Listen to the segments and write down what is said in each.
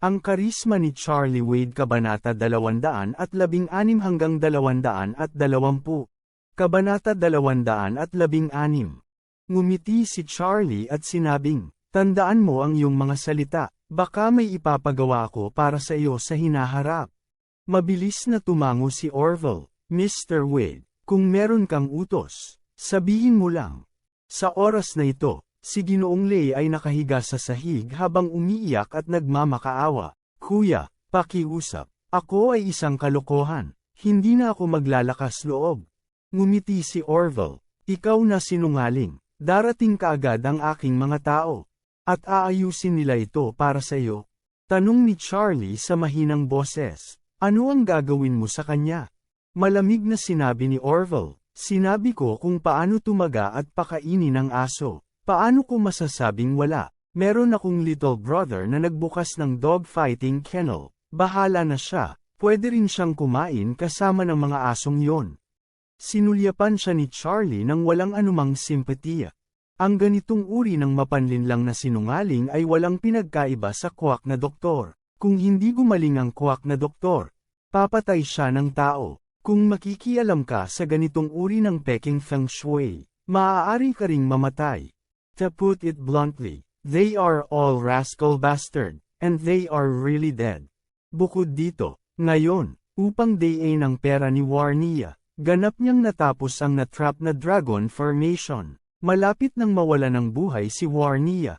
Ang karisma ni Charlie Wade Kabanata 216 hanggang 220 Kabanata 216 Ngumiti si Charlie at sinabing, Tandaan mo ang iyong mga salita, baka may ipapagawa ko para sa iyo sa hinaharap. Mabilis na tumango si Orville, Mr. Wade, kung meron kang utos, sabihin mo lang. Sa oras na ito, si Ginoong Lay ay nakahiga sa sahig habang umiiyak at nagmamakaawa. Kuya, pakiusap, ako ay isang kalokohan, hindi na ako maglalakas loob. Ngumiti si Orville, ikaw na sinungaling, darating kaagad ang aking mga tao. At aayusin nila ito para sa iyo. Tanong ni Charlie sa mahinang boses. Ano ang gagawin mo sa kanya? Malamig na sinabi ni Orville. Sinabi ko kung paano tumaga at pakainin ang aso. Paano ko masasabing wala? Meron akong little brother na nagbukas ng dog fighting kennel. Bahala na siya. Pwede rin siyang kumain kasama ng mga asong yon. Sinulyapan siya ni Charlie nang walang anumang simpatiya. Ang ganitong uri ng mapanlinlang na sinungaling ay walang pinagkaiba sa kwak na doktor. Kung hindi gumaling ang kwak na doktor, papatay siya ng tao. Kung makikialam ka sa ganitong uri ng peking feng shui, maaari ka ring mamatay. To put it bluntly, they are all rascal bastard, and they are really dead. Bukod dito, ngayon, upang dayin ang pera ni Warnia, ganap niyang natapos ang natrap na dragon formation. Malapit nang mawala ng buhay si Warnia.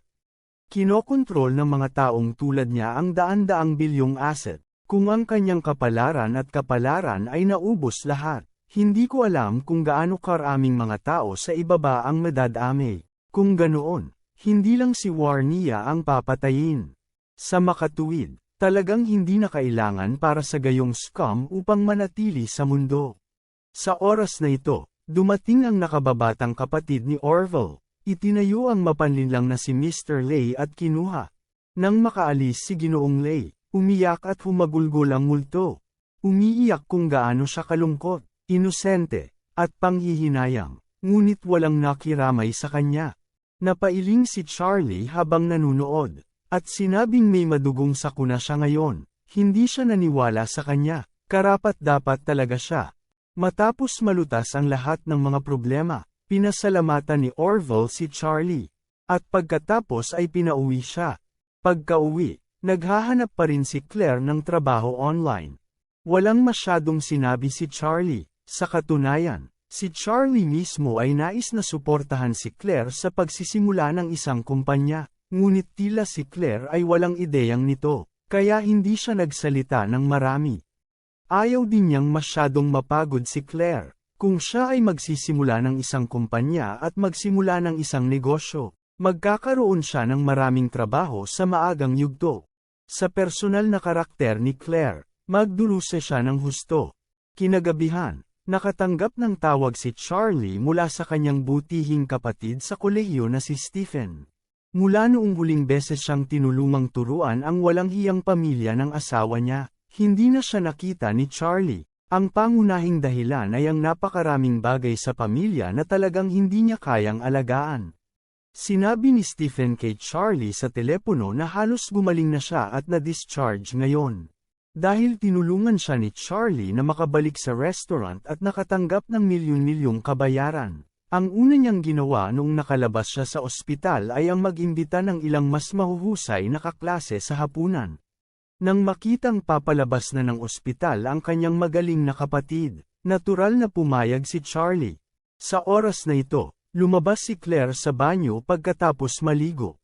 Kinokontrol ng mga taong tulad niya ang daan-daang bilyong asset. Kung ang kanyang kapalaran at kapalaran ay naubos lahat, hindi ko alam kung gaano karaming mga tao sa ibaba ang madadami. Kung ganoon, hindi lang si Warnia ang papatayin. Sa makatuwid, talagang hindi na kailangan para sa gayong scum upang manatili sa mundo. Sa oras na ito, Dumating ang nakababatang kapatid ni Orville. Itinayo ang mapanlinlang na si Mr. Lay at kinuha. Nang makaalis si Ginoong Lay, umiyak at humagulgol ang multo. Umiiyak kung gaano siya kalungkot, inosente, at panghihinayang, ngunit walang nakiramay sa kanya. Napailing si Charlie habang nanunood, at sinabing may madugong sakuna siya ngayon. Hindi siya naniwala sa kanya, karapat dapat talaga siya, Matapos malutas ang lahat ng mga problema, pinasalamatan ni Orville si Charlie. At pagkatapos ay pinauwi siya. Pagka-uwi, naghahanap pa rin si Claire ng trabaho online. Walang masyadong sinabi si Charlie. Sa katunayan, si Charlie mismo ay nais na suportahan si Claire sa pagsisimula ng isang kumpanya. Ngunit tila si Claire ay walang ideyang nito, kaya hindi siya nagsalita ng marami. Ayaw din niyang masyadong mapagod si Claire. Kung siya ay magsisimula ng isang kumpanya at magsimula ng isang negosyo, magkakaroon siya ng maraming trabaho sa maagang yugto. Sa personal na karakter ni Claire, magduluse siya ng husto. Kinagabihan, nakatanggap ng tawag si Charlie mula sa kanyang butihing kapatid sa kolehiyo na si Stephen. Mula noong huling beses siyang tinulungang turuan ang walang hiyang pamilya ng asawa niya, hindi na siya nakita ni Charlie. Ang pangunahing dahilan ay ang napakaraming bagay sa pamilya na talagang hindi niya kayang alagaan. Sinabi ni Stephen kay Charlie sa telepono na halos gumaling na siya at na-discharge ngayon. Dahil tinulungan siya ni Charlie na makabalik sa restaurant at nakatanggap ng milyon-milyong kabayaran. Ang una niyang ginawa noong nakalabas siya sa ospital ay ang mag-imbita ng ilang mas mahuhusay na kaklase sa hapunan. Nang makitang papalabas na ng ospital ang kanyang magaling na kapatid, natural na pumayag si Charlie. Sa oras na ito, lumabas si Claire sa banyo pagkatapos maligo.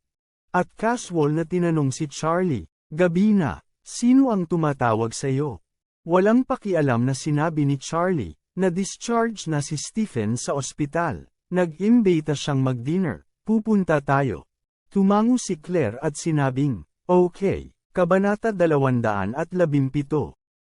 At casual na tinanong si Charlie, Gabi na, sino ang tumatawag sa iyo? Walang pakialam na sinabi ni Charlie, na discharge na si Stephen sa ospital. Nag-imbita siyang mag-dinner, pupunta tayo. Tumango si Claire at sinabing, okay. Kabanata 217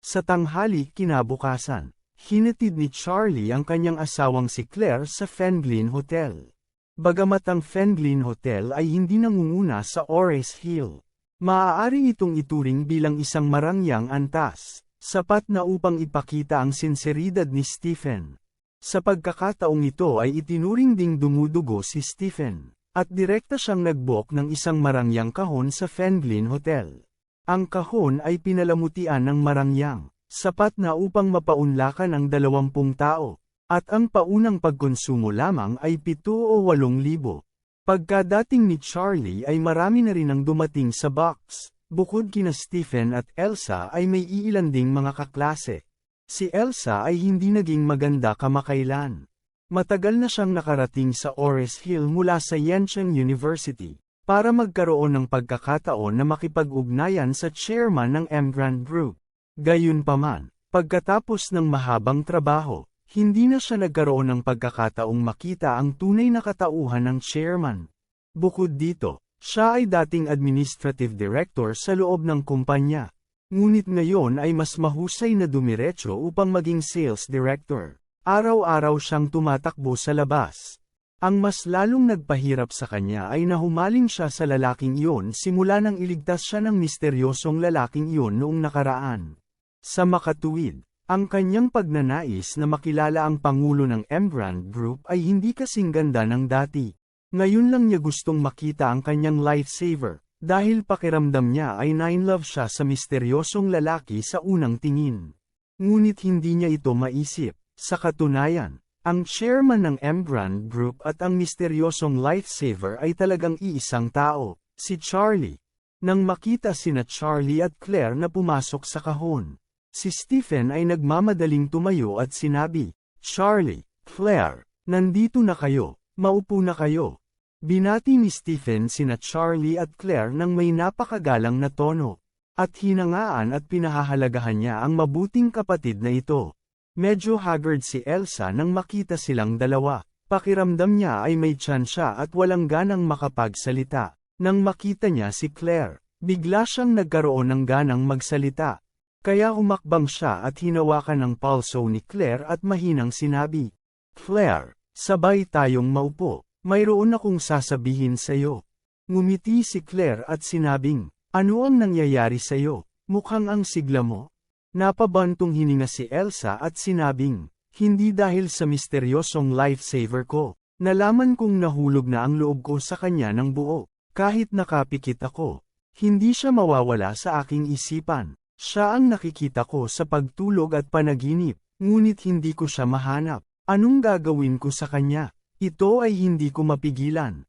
Sa tanghali kinabukasan, hinatid ni Charlie ang kanyang asawang si Claire sa Fenglin Hotel. Bagamat ang Fenglin Hotel ay hindi nangunguna sa Ores Hill, maaari itong ituring bilang isang marangyang antas, sapat na upang ipakita ang sinseridad ni Stephen. Sa pagkakataong ito ay itinuring ding dumudugo si Stephen, at direkta siyang nagbook ng isang marangyang kahon sa Fenglin Hotel. Ang kahon ay pinalamutian ng marangyang, sapat na upang mapaunlakan ang dalawampung tao, at ang paunang pagkonsumo lamang ay 7 o 8 libo. Pagkadating ni Charlie ay marami na rin ang dumating sa box, bukod kina Stephen at Elsa ay may iilan ding mga kaklase. Si Elsa ay hindi naging maganda kamakailan. Matagal na siyang nakarating sa Ores Hill mula sa Yencheng University, para magkaroon ng pagkakataon na makipag-ugnayan sa chairman ng Emgrand Group. Gayunpaman, pagkatapos ng mahabang trabaho, hindi na siya nagkaroon ng pagkakataong makita ang tunay na katauhan ng chairman. Bukod dito, siya ay dating administrative director sa loob ng kumpanya. Ngunit ngayon ay mas mahusay na dumiretso upang maging sales director. Araw-araw siyang tumatakbo sa labas. Ang mas lalong nagpahirap sa kanya ay nahumaling siya sa lalaking iyon simula nang iligtas siya ng misteryosong lalaking iyon noong nakaraan. Sa makatuwid, ang kanyang pagnanais na makilala ang pangulo ng Embrand Group ay hindi kasing ganda ng dati. Ngayon lang niya gustong makita ang kanyang lifesaver, dahil pakiramdam niya ay nine-love siya sa misteryosong lalaki sa unang tingin. Ngunit hindi niya ito maisip. Sa katunayan, ang chairman ng Embrand Group at ang misteryosong lifesaver ay talagang iisang tao, si Charlie. Nang makita sina Charlie at Claire na pumasok sa kahon, si Stephen ay nagmamadaling tumayo at sinabi, Charlie, Claire, nandito na kayo, maupo na kayo. Binati ni Stephen sina Charlie at Claire ng may napakagalang na tono, at hinangaan at pinahahalagahan niya ang mabuting kapatid na ito. Medyo haggard si Elsa nang makita silang dalawa, pakiramdam niya ay may tiyan siya at walang ganang makapagsalita. Nang makita niya si Claire, bigla siyang nagkaroon ng ganang magsalita. Kaya humakbang siya at hinawakan ng palso ni Claire at mahinang sinabi, Claire, sabay tayong maupo. Mayroon akong sasabihin sa'yo. Ngumiti si Claire at sinabing, ano ang nangyayari sa'yo? Mukhang ang sigla mo? Napabantong hininga si Elsa at sinabing, hindi dahil sa misteryosong lifesaver ko. Nalaman kong nahulog na ang loob ko sa kanya ng buo. Kahit nakapikit ako, hindi siya mawawala sa aking isipan. Siya ang nakikita ko sa pagtulog at panaginip, ngunit hindi ko siya mahanap. Anong gagawin ko sa kanya? Ito ay hindi ko mapigilan.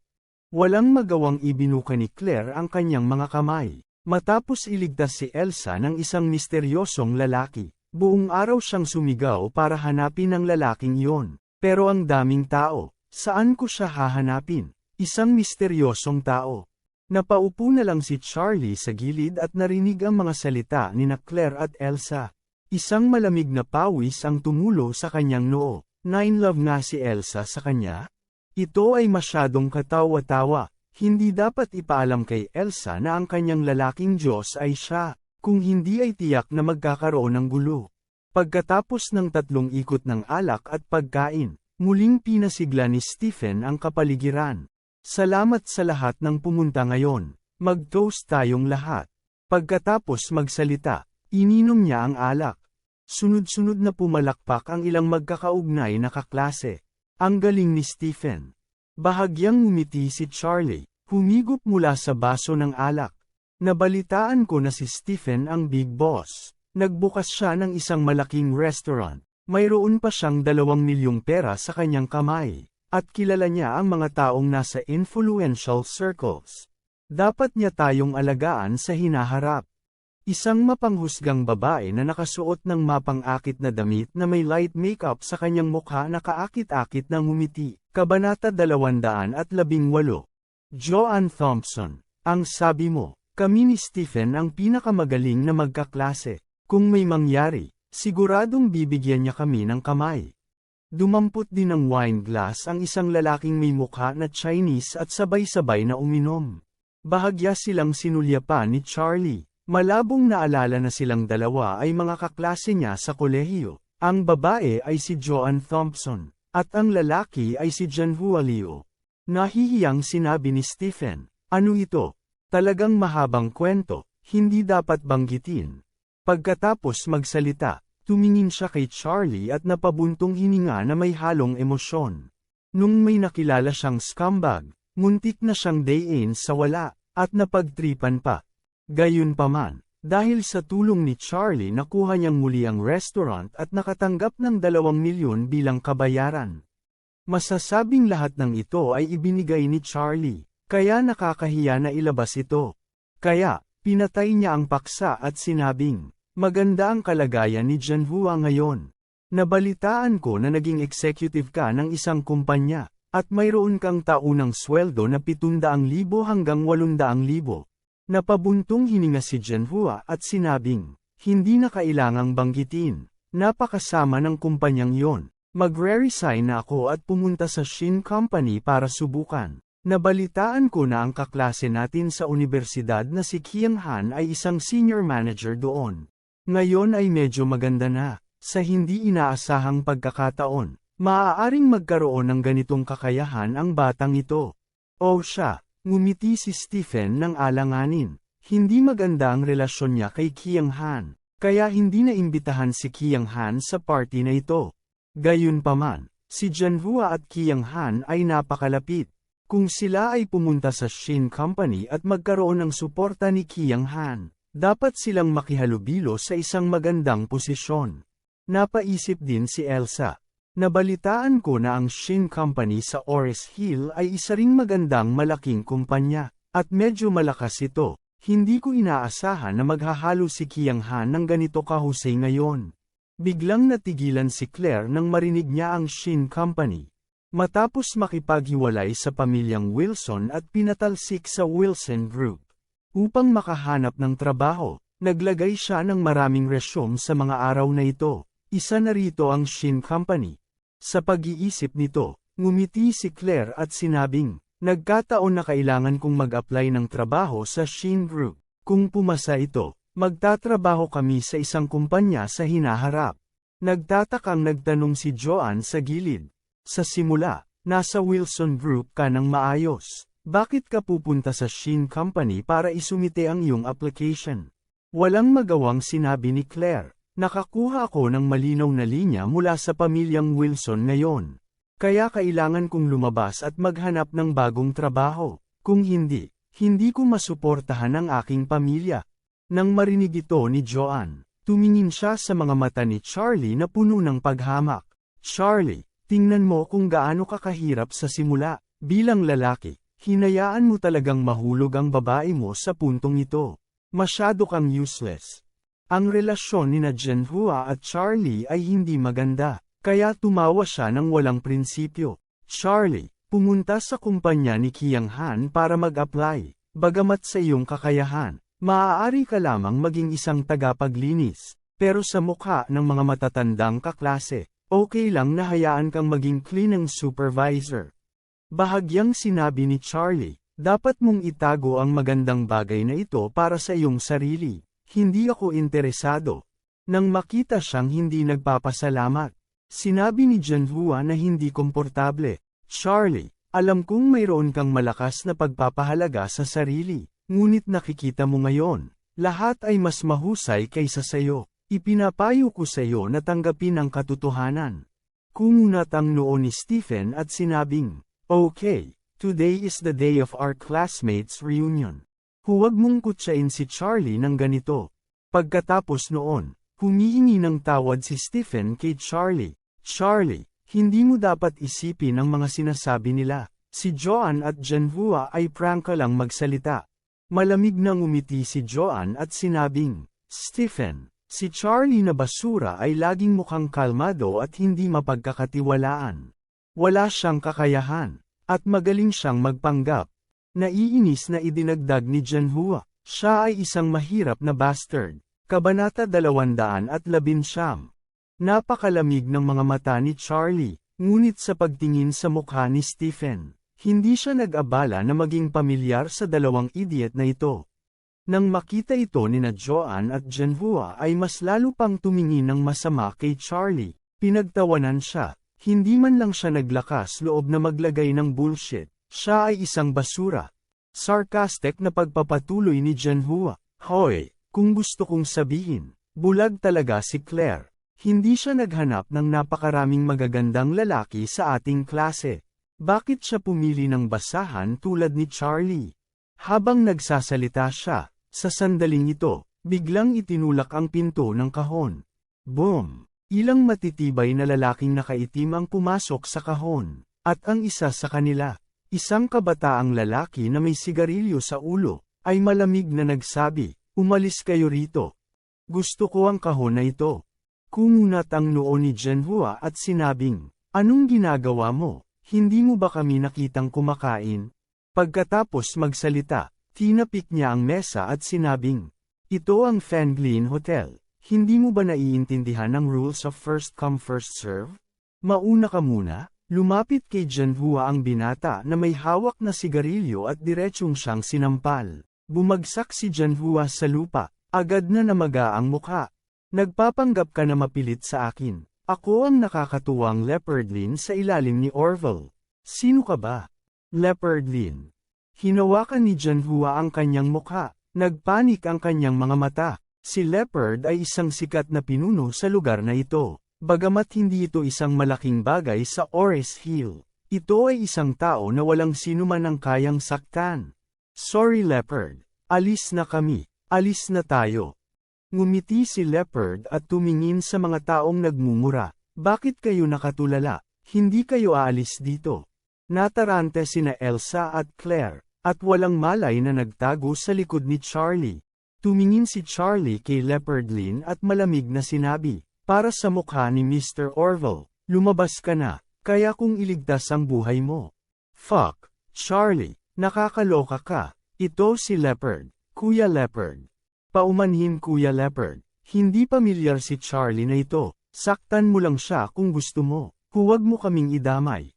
Walang magawang ibinuka ni Claire ang kanyang mga kamay. Matapos iligtas si Elsa ng isang misteryosong lalaki, buong araw siyang sumigaw para hanapin ang lalaking iyon. Pero ang daming tao, saan ko siya hahanapin? Isang misteryosong tao. Napaupo na lang si Charlie sa gilid at narinig ang mga salita ni na Claire at Elsa. Isang malamig na pawis ang tumulo sa kanyang noo. Nine love nga si Elsa sa kanya? Ito ay masyadong katawa-tawa. Hindi dapat ipaalam kay Elsa na ang kanyang lalaking Diyos ay siya, kung hindi ay tiyak na magkakaroon ng gulo. Pagkatapos ng tatlong ikot ng alak at pagkain, muling pinasigla ni Stephen ang kapaligiran. Salamat sa lahat ng pumunta ngayon. Mag-toast tayong lahat. Pagkatapos magsalita, ininom niya ang alak. Sunod-sunod na pumalakpak ang ilang magkakaugnay na kaklase. Ang galing ni Stephen. Bahagyang ngumiti si Charlie, humigop mula sa baso ng alak. Nabalitaan ko na si Stephen ang big boss. Nagbukas siya ng isang malaking restaurant. Mayroon pa siyang dalawang milyong pera sa kanyang kamay. At kilala niya ang mga taong nasa influential circles. Dapat niya tayong alagaan sa hinaharap. Isang mapanghusgang babae na nakasuot ng mapang-akit na damit na may light makeup sa kanyang mukha na kaakit-akit na ngumiti. Kabanata 218 Joanne Thompson, ang sabi mo, kami ni Stephen ang pinakamagaling na magkaklase. Kung may mangyari, siguradong bibigyan niya kami ng kamay. Dumampot din ng wine glass ang isang lalaking may mukha na Chinese at sabay-sabay na uminom. Bahagya silang sinulya pa ni Charlie. Malabong naalala na silang dalawa ay mga kaklase niya sa kolehiyo. Ang babae ay si Joan Thompson, at ang lalaki ay si Janhua Liu. Nahihiyang sinabi ni Stephen, ano ito? Talagang mahabang kwento, hindi dapat banggitin. Pagkatapos magsalita, tumingin siya kay Charlie at napabuntong hininga na may halong emosyon. Nung may nakilala siyang scumbag, muntik na siyang dayin sa wala, at napagtripan pa. Gayunpaman, dahil sa tulong ni Charlie nakuha niyang muli ang restaurant at nakatanggap ng dalawang milyon bilang kabayaran. Masasabing lahat ng ito ay ibinigay ni Charlie, kaya nakakahiya na ilabas ito. Kaya, pinatay niya ang paksa at sinabing, maganda ang kalagayan ni Janhua ngayon. Nabalitaan ko na naging executive ka ng isang kumpanya, at mayroon kang taunang sweldo na 700,000 hanggang 800,000. Napabuntong hininga si Janhua at sinabing, hindi na kailangang banggitin. Napakasama ng kumpanyang yon. Magre-resign na ako at pumunta sa Shin Company para subukan. Nabalitaan ko na ang kaklase natin sa universidad na si Kiang Han ay isang senior manager doon. Ngayon ay medyo maganda na, sa hindi inaasahang pagkakataon, maaaring magkaroon ng ganitong kakayahan ang batang ito. O siya, ngumiti si Stephen ng alanganin. Hindi maganda ang relasyon niya kay Kiang Han, kaya hindi na imbitahan si Kiang Han sa party na ito. Gayunpaman, si Janhua at Kiang Han ay napakalapit. Kung sila ay pumunta sa Shin Company at magkaroon ng suporta ni Kiang Han, dapat silang makihalubilo sa isang magandang posisyon. Napaisip din si Elsa. Nabalitaan ko na ang Shin Company sa Ores Hill ay isa ring magandang malaking kumpanya, at medyo malakas ito. Hindi ko inaasahan na maghahalo si Kiang Han ng ganito kahusay ngayon. Biglang natigilan si Claire nang marinig niya ang Shin Company. Matapos makipaghiwalay sa pamilyang Wilson at pinatalsik sa Wilson Group. Upang makahanap ng trabaho, naglagay siya ng maraming resume sa mga araw na ito. Isa na rito ang Shin Company. Sa pag-iisip nito, ngumiti si Claire at sinabing, Nagkataon na kailangan kong mag-apply ng trabaho sa Shin Group. Kung pumasa ito, Magtatrabaho kami sa isang kumpanya sa hinaharap. Nagtatakang nagtanong si Joan sa gilid. Sa simula, nasa Wilson Group ka ng maayos. Bakit ka pupunta sa Shin Company para isumite ang iyong application? Walang magawang sinabi ni Claire. Nakakuha ako ng malinaw na linya mula sa pamilyang Wilson ngayon. Kaya kailangan kong lumabas at maghanap ng bagong trabaho. Kung hindi, hindi ko masuportahan ang aking pamilya. Nang marinig ito ni Joanne, tumingin siya sa mga mata ni Charlie na puno ng paghamak. Charlie, tingnan mo kung gaano ka kahirap sa simula. Bilang lalaki, hinayaan mo talagang mahulog ang babae mo sa puntong ito. Masyado kang useless. Ang relasyon ni na Jenhua at Charlie ay hindi maganda, kaya tumawa siya ng walang prinsipyo. Charlie, pumunta sa kumpanya ni Kiang Han para mag-apply, bagamat sa iyong kakayahan. Maaari ka lamang maging isang tagapaglinis, pero sa mukha ng mga matatandang kaklase, okay lang na hayaan kang maging cleaning supervisor. Bahagyang sinabi ni Charlie, dapat mong itago ang magandang bagay na ito para sa iyong sarili. Hindi ako interesado. Nang makita siyang hindi nagpapasalamat, sinabi ni Janhua na hindi komportable. Charlie, alam kong mayroon kang malakas na pagpapahalaga sa sarili. Ngunit nakikita mo ngayon, lahat ay mas mahusay kaysa sayo. Ipinapayo ko sa iyo na tanggapin ang katotohanan. Kumunat ang noo ni Stephen at sinabing, Okay, today is the day of our classmates reunion. Huwag mong kutsain si Charlie ng ganito. Pagkatapos noon, humihingi ng tawad si Stephen kay Charlie. Charlie, hindi mo dapat isipin ang mga sinasabi nila. Si Joan at Janhua ay prangka lang magsalita. Malamig na ngumiti si Joan at sinabing, Stephen, si Charlie na basura ay laging mukhang kalmado at hindi mapagkakatiwalaan. Wala siyang kakayahan, at magaling siyang magpanggap. Naiinis na idinagdag ni Janhua, siya ay isang mahirap na bastard. Kabanata 211 Napakalamig ng mga mata ni Charlie, ngunit sa pagtingin sa mukha ni Stephen, hindi siya nag-abala na maging pamilyar sa dalawang idiot na ito. Nang makita ito ni na Joan at Jenhua ay mas lalo pang tumingin ng masama kay Charlie. Pinagtawanan siya. Hindi man lang siya naglakas loob na maglagay ng bullshit. Siya ay isang basura. Sarcastic na pagpapatuloy ni Jenhua. Hoy, kung gusto kong sabihin, bulag talaga si Claire. Hindi siya naghanap ng napakaraming magagandang lalaki sa ating klase. Bakit siya pumili ng basahan tulad ni Charlie? Habang nagsasalita siya, sa sandaling ito, biglang itinulak ang pinto ng kahon. Boom! Ilang matitibay na lalaking nakaitim ang pumasok sa kahon, at ang isa sa kanila, isang kabataang lalaki na may sigarilyo sa ulo, ay malamig na nagsabi, umalis kayo rito. Gusto ko ang kahon na ito. Kumunat ang noo ni Jenhua at sinabing, anong ginagawa mo? Hindi mo ba kami nakitang kumakain? Pagkatapos magsalita, tinapik niya ang mesa at sinabing, Ito ang Fanglin Hotel. Hindi mo ba naiintindihan ang rules of first come first serve? Mauna ka muna, lumapit kay Janhua ang binata na may hawak na sigarilyo at diretsyong siyang sinampal. Bumagsak si Janhua sa lupa, agad na namaga ang mukha. Nagpapanggap ka na mapilit sa akin. Ako ang nakakatuwang Leopardlin sa ilalim ni Orville. Sino ka ba? Leopardlin. Hinawakan ni Janhua ang kanyang mukha. Nagpanik ang kanyang mga mata. Si Leopard ay isang sikat na pinuno sa lugar na ito. Bagamat hindi ito isang malaking bagay sa Ores Hill, ito ay isang tao na walang sinuman ang kayang saktan. Sorry Leopard, alis na kami, alis na tayo. Ngumiti si Leopard at tumingin sa mga taong nagmumura. Bakit kayo nakatulala? Hindi kayo aalis dito. Natarante sina Elsa at Claire, at walang malay na nagtago sa likod ni Charlie. Tumingin si Charlie kay Leopardlin at malamig na sinabi, para sa mukha ni Mr. Orville, lumabas ka na, kaya kung iligtas ang buhay mo. Fuck, Charlie, nakakaloka ka, ito si Leopard, Kuya Leopard. Paumanhin Kuya Leopard, hindi pamilyar si Charlie na ito, saktan mo lang siya kung gusto mo, huwag mo kaming idamay.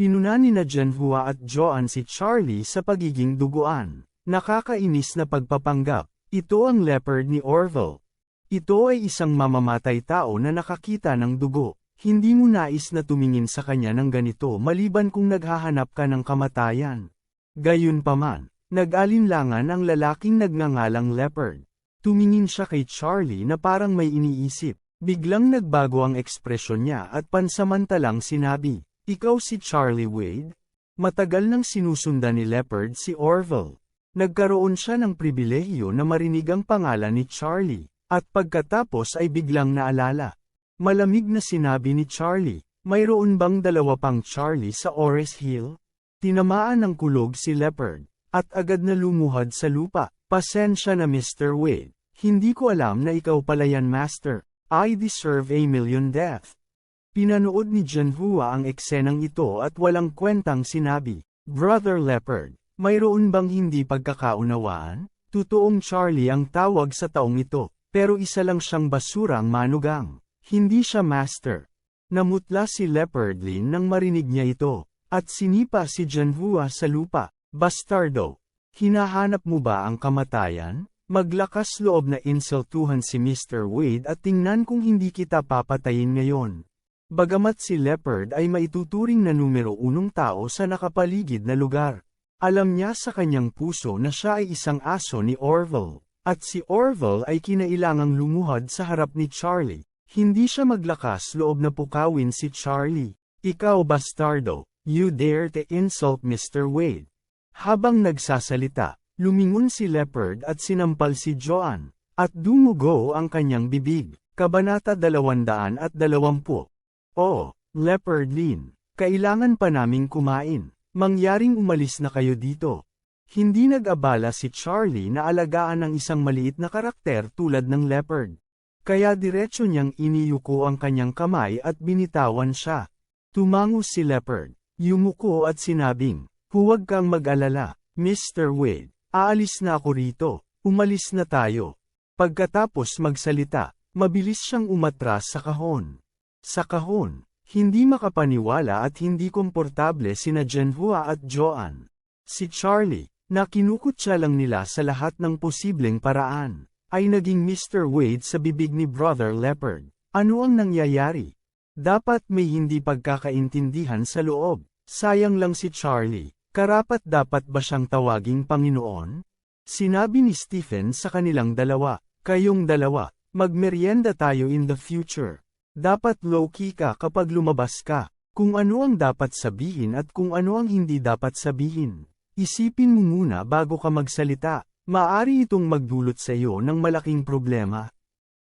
Pinuna ni na Jenhua at Joan si Charlie sa pagiging duguan. Nakakainis na pagpapanggap. Ito ang leopard ni Orville. Ito ay isang mamamatay tao na nakakita ng dugo. Hindi mo nais na tumingin sa kanya ng ganito maliban kung naghahanap ka ng kamatayan. Gayunpaman, nag-alinlangan ang lalaking nagngangalang leopard. Tumingin siya kay Charlie na parang may iniisip. Biglang nagbago ang ekspresyon niya at pansamantalang sinabi, Ikaw si Charlie Wade? Matagal nang sinusundan ni Leopard si Orville. Nagkaroon siya ng pribilehiyo na marinig ang pangalan ni Charlie, at pagkatapos ay biglang naalala. Malamig na sinabi ni Charlie, mayroon bang dalawa pang Charlie sa Ores Hill? Tinamaan ng kulog si Leopard, at agad na lumuhad sa lupa. Pasensya na Mr. Wade, hindi ko alam na ikaw pala yan Master. I deserve a million death. Pinanood ni Janhua ang eksenang ito at walang kwentang sinabi, Brother Leopard, mayroon bang hindi pagkakaunawaan? Totoong Charlie ang tawag sa taong ito, pero isa lang siyang basurang manugang. Hindi siya master. Namutla si Leopardlin nang marinig niya ito, at sinipa si Janhua sa lupa. Bastardo, hinahanap mo ba ang kamatayan? Maglakas loob na insultuhan si Mr. Wade at tingnan kung hindi kita papatayin ngayon. Bagamat si Leopard ay maituturing na numero unong tao sa nakapaligid na lugar. Alam niya sa kanyang puso na siya ay isang aso ni Orville, at si Orville ay kinailangang lumuhad sa harap ni Charlie. Hindi siya maglakas loob na pukawin si Charlie. Ikaw bastardo, you dare to insult Mr. Wade. Habang nagsasalita, lumingon si Leopard at sinampal si Joan, at dumugo ang kanyang bibig. Kabanata 220 Oh, Leopard Lin, kailangan pa naming kumain. Mangyaring umalis na kayo dito. Hindi nag-abala si Charlie na alagaan ng isang maliit na karakter tulad ng leopard. Kaya diretsyo niyang iniyuko ang kanyang kamay at binitawan siya. Tumango si leopard, yumuko at sinabing, Huwag kang mag-alala, Mr. Wade, aalis na ako rito, umalis na tayo. Pagkatapos magsalita, mabilis siyang umatras sa kahon. Sa kahon, hindi makapaniwala at hindi komportable sina Jenhua at Joan. Si Charlie, na kinukutsa lang nila sa lahat ng posibleng paraan, ay naging Mr. Wade sa bibig ni Brother Leopard. Ano ang nangyayari? Dapat may hindi pagkakaintindihan sa loob. Sayang lang si Charlie. Karapat dapat ba siyang tawaging Panginoon? Sinabi ni Stephen sa kanilang dalawa, kayong dalawa, magmerienda tayo in the future. Dapat low-key ka kapag lumabas ka, kung ano ang dapat sabihin at kung ano ang hindi dapat sabihin. Isipin mo muna bago ka magsalita, maari itong magdulot sa iyo ng malaking problema.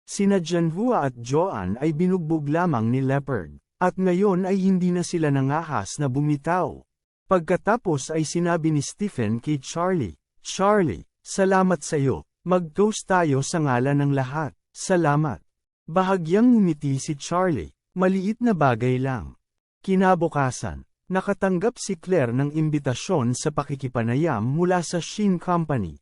Sina Janhua at Joan ay binugbog lamang ni Leopard, at ngayon ay hindi na sila nangahas na bumitaw. Pagkatapos ay sinabi ni Stephen kay Charlie, Charlie, salamat sa iyo, mag-toast tayo sa ngalan ng lahat, salamat. Bahagyang ngumiti si Charlie, maliit na bagay lang. Kinabukasan, nakatanggap si Claire ng imbitasyon sa pakikipanayam mula sa Shin Company.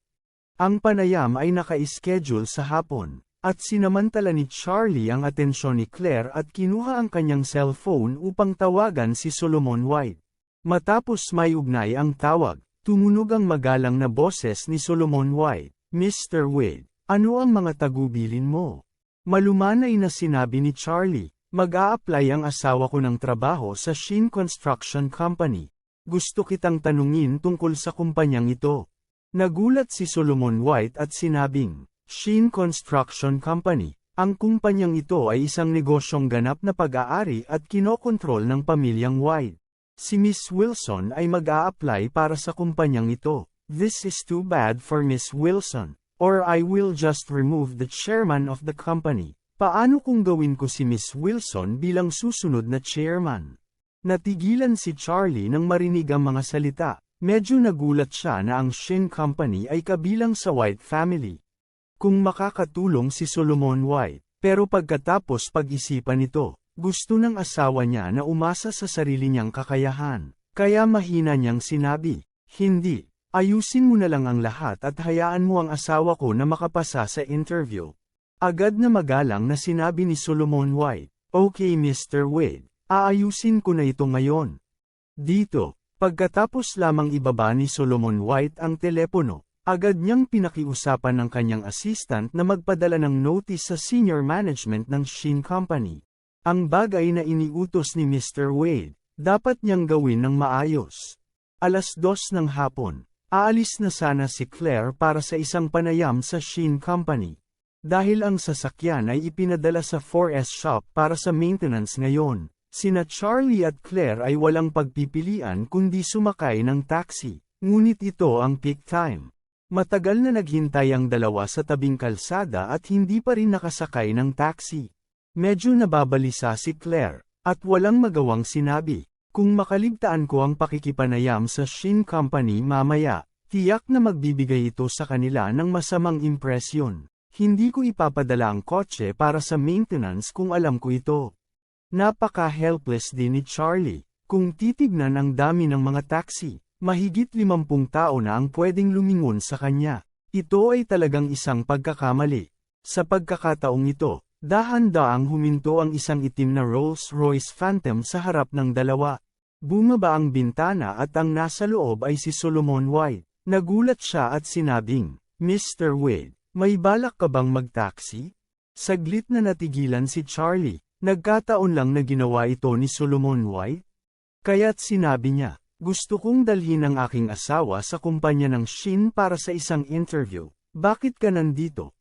Ang panayam ay naka-schedule sa hapon, at sinamantala ni Charlie ang atensyon ni Claire at kinuha ang kanyang cellphone upang tawagan si Solomon White. Matapos may ugnay ang tawag, tumunog ang magalang na boses ni Solomon White, Mr. Wade, ano ang mga tagubilin mo? Malumanay na sinabi ni Charlie, mag-a-apply ang asawa ko ng trabaho sa Shin Construction Company. Gusto kitang tanungin tungkol sa kumpanyang ito. Nagulat si Solomon White at sinabing, Shin Construction Company, ang kumpanyang ito ay isang negosyong ganap na pag-aari at kinokontrol ng pamilyang White. Si Miss Wilson ay mag-a-apply para sa kumpanyang ito. This is too bad for Miss Wilson, or I will just remove the chairman of the company. Paano kung gawin ko si Miss Wilson bilang susunod na chairman? Natigilan si Charlie nang marinig ang mga salita. Medyo nagulat siya na ang Shin Company ay kabilang sa White family. Kung makakatulong si Solomon White, pero pagkatapos pag-isipan ito, gusto ng asawa niya na umasa sa sarili niyang kakayahan. Kaya mahina niyang sinabi, Hindi, ayusin mo na lang ang lahat at hayaan mo ang asawa ko na makapasa sa interview. Agad na magalang na sinabi ni Solomon White, Okay Mr. Wade, aayusin ko na ito ngayon. Dito, pagkatapos lamang ibaba ni Solomon White ang telepono, agad niyang pinakiusapan ng kanyang assistant na magpadala ng notice sa senior management ng Shin Company. Ang bagay na iniutos ni Mr. Wade, dapat niyang gawin ng maayos. Alas dos ng hapon, aalis na sana si Claire para sa isang panayam sa Shin Company. Dahil ang sasakyan ay ipinadala sa 4S shop para sa maintenance ngayon, sina Charlie at Claire ay walang pagpipilian kundi sumakay ng taxi, ngunit ito ang peak time. Matagal na naghintay ang dalawa sa tabing kalsada at hindi pa rin nakasakay ng taxi. Medyo nababalisa si Claire, at walang magawang sinabi. Kung makaligtaan ko ang pakikipanayam sa Shin Company mamaya, tiyak na magbibigay ito sa kanila ng masamang impresyon. Hindi ko ipapadala ang kotse para sa maintenance kung alam ko ito. Napaka-helpless din ni Charlie. Kung titignan ang dami ng mga taxi, mahigit limampung tao na ang pwedeng lumingon sa kanya. Ito ay talagang isang pagkakamali. Sa pagkakataong ito, dahan-daang huminto ang isang itim na Rolls-Royce Phantom sa harap ng dalawa. Bumaba ang bintana at ang nasa loob ay si Solomon White. Nagulat siya at sinabing, Mr. Wade, may balak ka bang mag-taxi? Saglit na natigilan si Charlie, nagkataon lang na ginawa ito ni Solomon White. Kaya't sinabi niya, gusto kong dalhin ang aking asawa sa kumpanya ng Shin para sa isang interview. Bakit ka nandito?